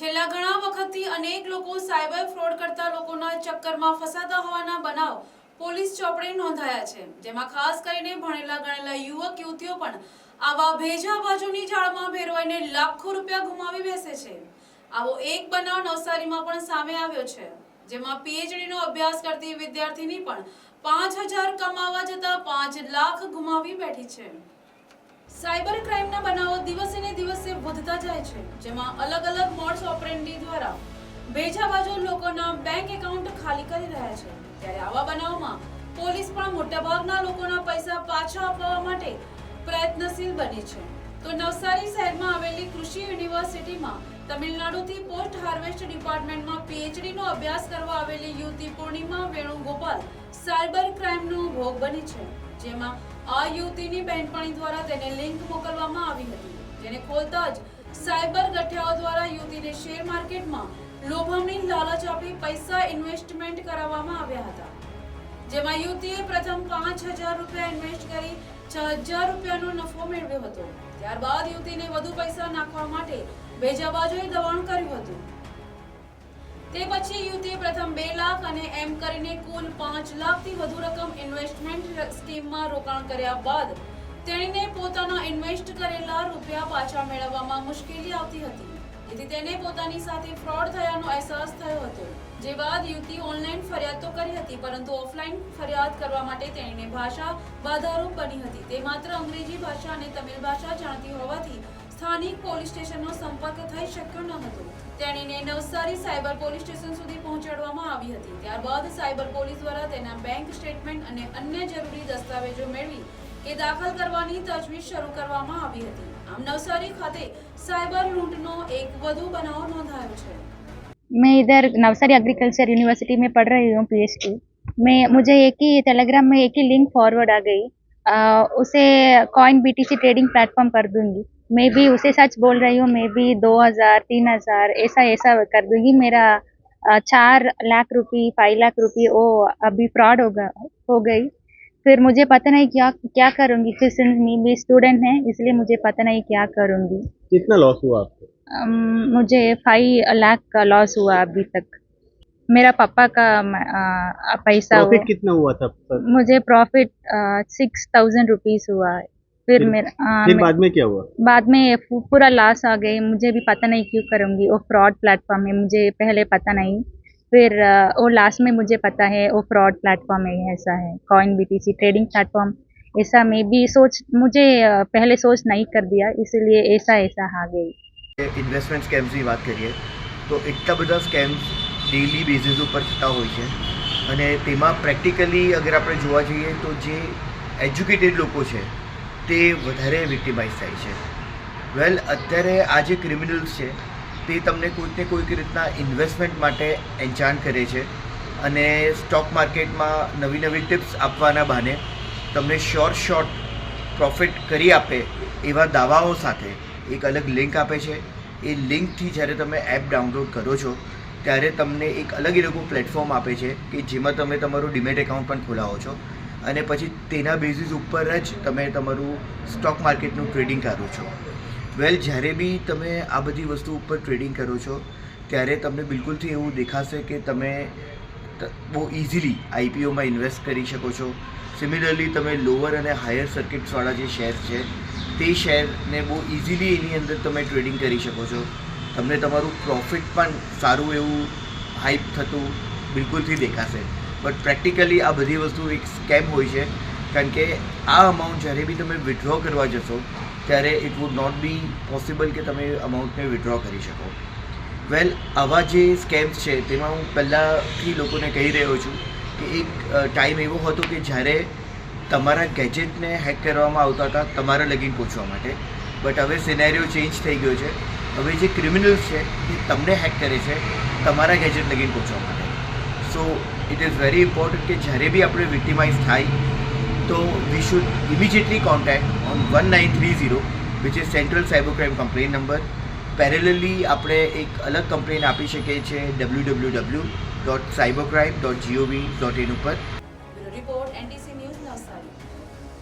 છેલ્લા ઘણા વખતથી અનેક લોકો સાયબર ફ્રોડ કરતા લોકોના ચક્કરમાં ફસાતા હોવાના બનાવ પોલીસ ચોપડે નોંધાયા છે, જેમાં ખાસ કરીને ભણેલા ગણેલા યુવક, યુવતીઓ પણ આવા ભેજા બાજુની જાળમાં ભેરવાઈને લાખો રૂપિયા ગુમાવી બેસે છે. આવો એક બનાવ નવસારીમાં પણ સામે આવ્યો છે, જેમાં પીએચડીનો અભ્યાસ કરતી વિદ્યાર્થીની પણ પાંચ હજાર કમાવા જતા પાંચ લાખ ગુમાવી બેઠી છે. સાયબર ક્રાઇમના બનાવો દિવસે ને દિવસે જાય છે, જેમાં અલગ અલગ મોડ્સ ઓપરેન્ડી દ્વારા ભેજાબાજુ લોકોના બેંક એકાઉન્ટ ખાલી કરી રહ્યા છે. ત્યારે આવા બનાવમાં પોલીસ પણ મોટાભાગના લોકોના પૈસા પાછા અપાવવા માટે પ્રયત્નશીલ બની છે. તો નવસારી શહેરમાં આવેલી કૃષિ યુનિવર્સિટીમાં તમિલનાડુથી પોસ્ટ હાર્વેસ્ટ ડિપાર્ટમેન્ટમાં પીએચડીનો અભ્યાસ કરવા આવેલી યુવતી પૂર્ણિમા વેણુગોપાલ સાયબર ક્રાઇમનો ભોગ બની છે, જેમાં આ યુવતીની બહેનપણી દ્વારા તેને લિંક મોકલવામાં આવી હતી. જેને ખોલતા જ સાયબર ગઠિયાઓ દ્વારા યુવતીને શેર માર્કેટમાં લોભામણી લાલચ આપી પૈસા ઇન્વેસ્ટમેન્ટ કરાવવામાં આવ્યા હતા. જેમાં યુવતીએ પ્રથમ પાંચ હજાર રૂપિયા ઇન્વેસ્ટ કરી છ હજાર રૂપિયાનો નફો મેળવ્યો હતો. ત્યારબાદ યુવતીને વધુ પૈસા નાખવા માટે ભેજાબાજુએ દબાણ કર્યું હતું. તે પછી યુવતીએ પ્રથમ બે લાખ અને એમ કરીને કુલ પાંચ લાખથી વધુ રકમ ઇન્વેસ્ટમેન્ટ સ્કીમમાં રોકાણ કર્યા બાદ તેણીને પોતાના ઇન્વેસ્ટ કરેલા રૂપિયા પાછા મેળવવામાં મુશ્કેલી આવતી હતી. જેથી તેને પોતાની સાથે ફ્રોડ થયાનો અહેસાસ થયો હતો. જે બાદ યુવતી ઓનલાઈન ફરિયાદ તો કરી હતી, પરંતુ ઓફલાઈન ફરિયાદ કરવા માટે તેણીને ભાષા બાધારૂપ બની હતી. તે માત્ર અંગ્રેજી ભાષા અને તમિલ ભાષા જાણતી હોવાથી સ્થાનિક પોલીસ સ્ટેશનનો સંપર્ક થઈ શક્યો ન હતો. તેણીને નવસારી સાયબર પોલીસ સ્ટેશન સુધી પહોંચાડવામાં આવી હતી. ત્યારબાદ સાયબર પોલીસ દ્વારા તેના બેંક સ્ટેટમેન્ટ અને અન્ય જરૂરી દસ્તાવેજો મેળવી કે દાખલ કરવાની તજવીજ શરૂ કરવામાં આવી હતી આમ નવસારી ખાતે સાયબર લૂંટનો એક વધુ બનાવ નોંધાયો છે मैं इधर नवसारी एग्रीकल्चर यूनिवर्सिटी में पढ़ रही हूँ पीएचडी मैं मुझे एक ही टेलीग्राम में एक ही लिंक फॉरवर्ड आ गई अ, उसे कॉइन बीटीसी ट्रेडिंग प्लेटफॉर्म कर दूंगी मैं भी उसे सच बोल रही हूँ मैं भी दो हज़ार तीन हज़ार ऐसा ऐसा कर दूंगी मेरा अ, चार लाख रुपये फाइव लाख रुपये वो अभी फ्रॉड हो गया हो गई फिर मुझे पता नहीं क्या क्या करूँगी। फिर सिंस मैं भी स्टूडेंट है इसलिए मुझे पता नहीं क्या करूँगी। कितना लॉस हुआ आपको? मुझे फाइव लाख का लॉस हुआ अभी तक। मेरा पापा का पैसा प्रॉफिट कितना हुआ था सर मुझे प्रॉफिट सिक्स थाउज़ेंड रुपीज़ हुआ। है फिर मेरा फिर बाद में क्या हुआ? बाद में पूरा लॉस आ गई। मुझे भी पता नहीं क्यों करूँगी। वो फ्रॉड प्लेटफॉर्म है मुझे पहले पता नहीं। फिर अ, वो लास्ट में मुझे पता है वो फ्रॉड प्लेटफॉर्म है ऐसा है कॉइन बीटीसी ट्रेडिंग प्लेटफॉर्म ऐसा मैं भी सोच मुझे अ, पहले सोच नहीं कर दिया इसलिए ऐसा ऐसा आ गई ઇન્વેસ્ટમેન્ટ સ્કેમ્સની વાત કરીએ તો એટલા બધા સ્કેમ્સ ડેઇલી બેઝિસ ઉપર થતા હોય છે અને તેમાં પ્રેક્ટિકલી અગર આપણે જોવા જઈએ તો જે એજ્યુકેટેડ લોકો છે તે વધારે વિક્ટિમાઇઝ થાય છે વેલ અત્યારે આ જે ક્રિમિનલ્સ છે તે તમને કોઈક ને કોઈક રીતના ઇન્વેસ્ટમેન્ટ માટે એન્ચાન કરે છે. અને સ્ટોક માર્કેટમાં નવી નવી ટિપ્સ આપવાના બહાને તમને શોર્ટ શોર્ટ પ્રોફિટ કરી આપે એવા દાવાઓ સાથે એક અલગ લિંક આપે છે. એ લિંકથી જ્યારે તમે એપ ડાઉનલોડ કરો છો, ત્યારે તમને એક અલગ લોકો પ્લેટફોર્મ આપે છે કે જેમાં તમે તમારું ડિમેટ એકાઉન્ટ પણ ખોલાવો છો. અને પછી તેના બેઝિસ ઉપર જ તમે તમારું સ્ટોક માર્કેટનું ટ્રેડિંગ કરો છો. વેલ જ્યારે બી તમે આ બધી વસ્તુ ઉપર ટ્રેડિંગ કરો છો, ત્યારે તમને બિલકુલથી એવું દેખાશે કે તમે બહુ ઇઝીલી આઈપીઓમાં ઇન્વેસ્ટ કરી શકો છો. સિમિલરલી તમે લોઅર અને હાયર સર્કિટ્સવાળા જે શેર છે, તે શેરને બહુ ઇઝીલી એની અંદર તમે ટ્રેડિંગ કરી શકો છો. તમને તમારું પ્રોફિટ પણ સારું એવું હાઈપ થતું બિલકુલથી દેખાશે. બટ પ્રેક્ટિકલી આ બધી વસ્તુ એક સ્કેમ હોય છે, કારણ કે આ અમાઉન્ટ જ્યારે બી તમે વિથડ્રો કરવા જશો ત્યારે it would not be possible કે તમે અમાઉન્ટને વિથડ્રો કરી શકો. વેલ આવા જે સ્કેમ્સ છે, તેમાં હું પહેલાંથી લોકોને કહી રહ્યો છું કે એક ટાઈમ એવો હતો કે જ્યારે તમારા ગેજેટને હેક કરવામાં આવતા હતા તમારા લગીન પહોંચવા માટે. બટ હવે સિનેરિયો ચેન્જ થઈ ગયો છે. હવે જે ક્રિમિનલ્સ છે, એ તમને હેક કરે છે તમારા ગેજેટ લગીન પહોંચવા માટે. So it is very important કે જ્યારે બી આપણે વિક્ટિમાઇઝ થાય, તો we should immediately contact on one nine three zero Cybercrime Complaint central Parallelly, આપણે એક અલગ કમ્પ્લેન આપી શકીએ છીએ W W W dot cybercrime dot GOV dot in ઉપર.